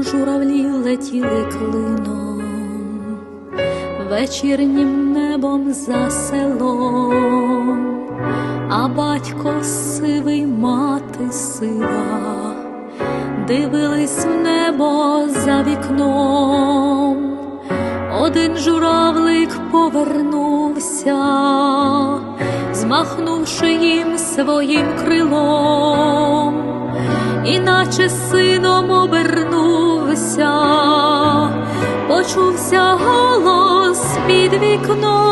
журавлі летіли клином, вечірнім небом за селом, а батько сивий, мати сива, дивились в небо за вікном. Один журавлик повернувся, змахнувши їм своїм крилом, іначе сином обернувся, почувся голос під вікном.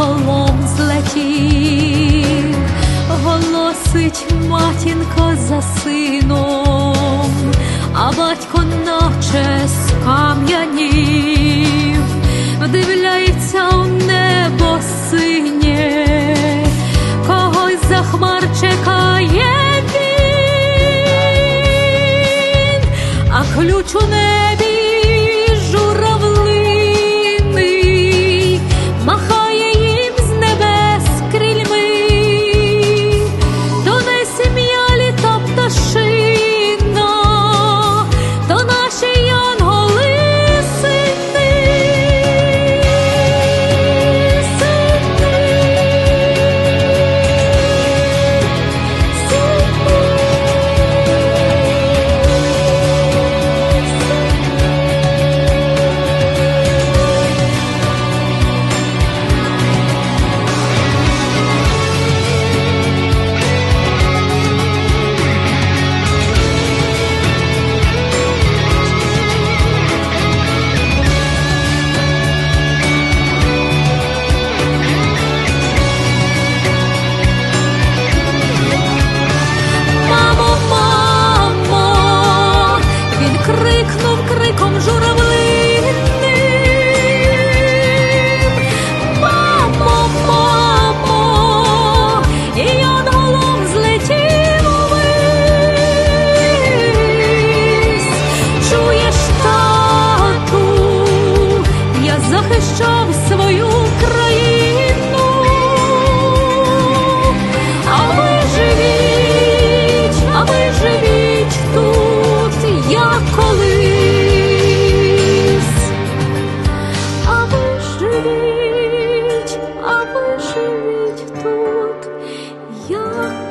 янголом злетів, голосить матінка за сином, а батько наче скам'янів, вдивляється в небо синє, когось за хмар чекає він, а ключ у небі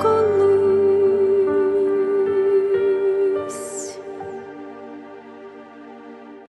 过